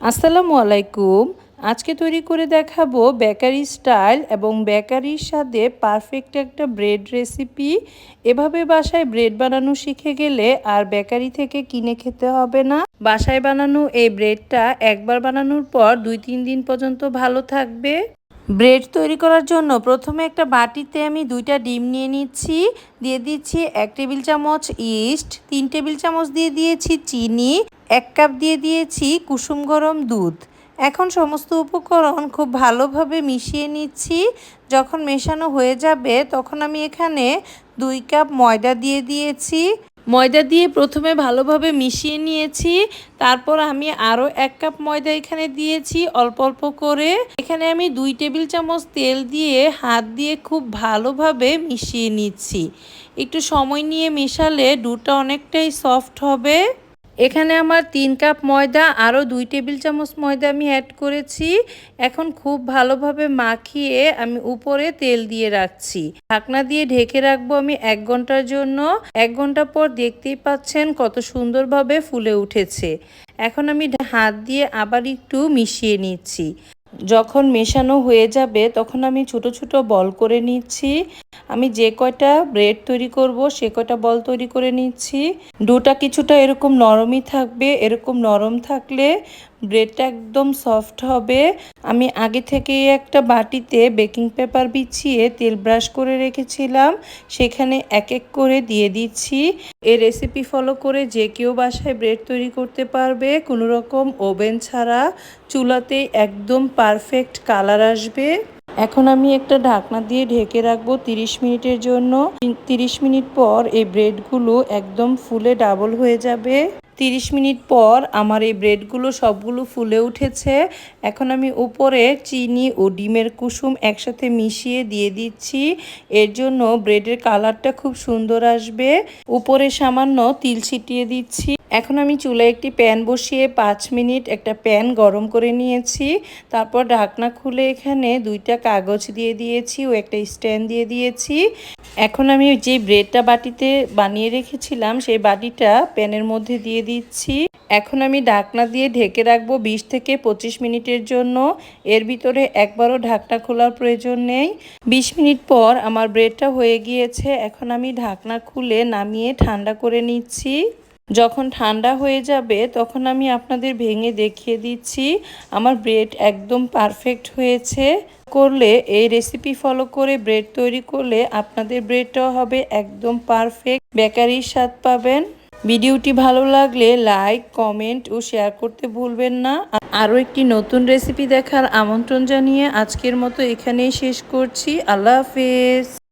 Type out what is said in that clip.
আসসালামু আলাইকুম। আজকে তৈরি করে দেখাবো বেকারি স্টাইল এবং বেকারির সাথে পারফেক্ট একটা ব্রেড রেসিপি। এভাবে বাসায় ব্রেড বানানো শিখে গেলে আর বেকারি থেকে কিনে খেতে হবে না। বাসায় বানানো এই ব্রেডটা একবার বানানোর পর দুই তিন দিন পর্যন্ত ভালো থাকবে। ব্রেড তৈরি করার জন্য প্রথমে একটা বাটিতে আমি দুইটা ডিম নিয়ে নিচ্ছি, দিয়ে দিচ্ছি এক টেবিল চামচ ইস্ট, তিন টেবিল চামচ দিয়ে দিয়েছি চিনি, এক কাপ দিয়ে দিয়েছি কুসুম গরম দুধ। এখন সমস্ত উপকরণ খুব ভালোভাবে মিশিয়ে নিচ্ছি। যখন মেশানো হয়ে যাবে, তখন আমি এখানে দুই কাপ ময়দা দিয়ে দিয়েছি। ময়দা দিয়ে প্রথমে ভালোভাবে মিশিয়ে নিয়েছি। তারপর আমি আরও এক কাপ ময়দা এখানে দিয়েছি, অল্প অল্প করে। এখানে আমি দুই টেবিল চামচ তেল দিয়ে হাত দিয়ে খুব ভালোভাবে মিশিয়ে নিচ্ছি। একটু সময় নিয়ে মেশালে ডুটা অনেকটাই সফট হবে। এখানে আমার তিন কাপ ময়দা, আরও দুই টেবিল চামচ ময়দা আমি অ্যাড করেছি। এখন খুব ভালোভাবে মাখিয়ে আমি উপরে তেল দিয়ে রাখছি। ঢাকনা দিয়ে ঢেকে রাখব আমি এক ঘণ্টার জন্য। এক ঘণ্টা পর দেখতেই পাচ্ছেন কত সুন্দরভাবে ফুলে উঠেছে। এখন আমি হাত দিয়ে আবার একটু মিশিয়ে নিচ্ছি। যখন মেশানো হয়ে যাবে তখন আমি ছোট ছোট বল করে নিচ্ছি। আমি যে কয়টা ব্রেড তৈরি করব, সে কয়টা বল তৈরি করে নিচ্ছি। ডোটা কিছুটা এরকম নরমই থাকবে, এরকম নরম থাকলে ব্রেডটা একদম সফট হবে। আমি আগে থেকেই একটা বাটিতে বেকিং পেপার বিছিয়ে তেল ব্রাশ করে রেখেছিলাম, সেখানে এক এক করে দিয়ে দিচ্ছি। এই রেসিপি ফলো করে যে কেউ বাসায় ব্রেড তৈরি করতে পারবে, কোনো রকম ওভেন ছাড়া। চুলাতেই একদম পারফেক্ট কালার আসবে। এখন আমি একটা ঢাকনা দিয়ে ঢেকে রাখব 30 মিনিটের জন্য। 30 মিনিট পর এই ব্রেডগুলো একদম ফুলে ডাবল হয়ে যাবে। 30 মিনিট পর আমার এই ব্রেডগুলো সবগুলো ফুলে উঠেছে। এখন আমি উপরে চিনি ও ডিমের কুসুম একসাথে মিশিয়ে দিয়ে দিচ্ছি। এর জন্য ব্রেডের কালারটা খুব সুন্দর আসবে। উপরে সামান্য তিল ছিটিয়ে দিচ্ছি। এখন আমি চুলায় একটি প্যান বসিয়ে পাঁচ মিনিট একটা প্যান গরম করে নিয়েছি। তারপর ঢাকনা খুলে এখানে দুইটা কাগজ দিয়ে দিয়েছি ও একটা স্ট্যান্ড দিয়ে দিয়েছি। এখন আমি যে ব্রেডটা বাটিতে বানিয়ে রেখেছিলাম, সেই বাটিটা প্যানের মধ্যে দিয়ে দিচ্ছি। এখন আমি ঢাকনা দিয়ে ঢেকে রাখব বিশ থেকে পঁচিশ মিনিটের জন্য। এর ভিতরে একবারও ঢাকনা খোলার প্রয়োজন নেই। বিশ মিনিট পর আমার ব্রেডটা হয়ে গিয়েছে। এখন আমি ঢাকনা খুলে নামিয়ে ঠান্ডা করে নিচ্ছি। যখন ঠান্ডা হয়ে যাবে, তখন আমি আপনাদের ভেঙে দেখিয়ে দিচ্ছি। আমার ব্রেড একদম পারফেক্ট হয়েছে। করলে, এই রেসিপি ফলো করে ব্রেড তৈরি করলে আপনাদের ব্রেডটাও হবে একদম পারফেক্ট। বেকারির স্বাদ পাবেন। ভিডিওটি ভালো লাগলে লাইক, কমেন্ট ও শেয়ার করতে ভুলবেন না। আরও একটি নতুন রেসিপি দেখার আমন্ত্রণ জানিয়ে আজকের মতো এখানেই শেষ করছি। আল্লাহ হাফেজ।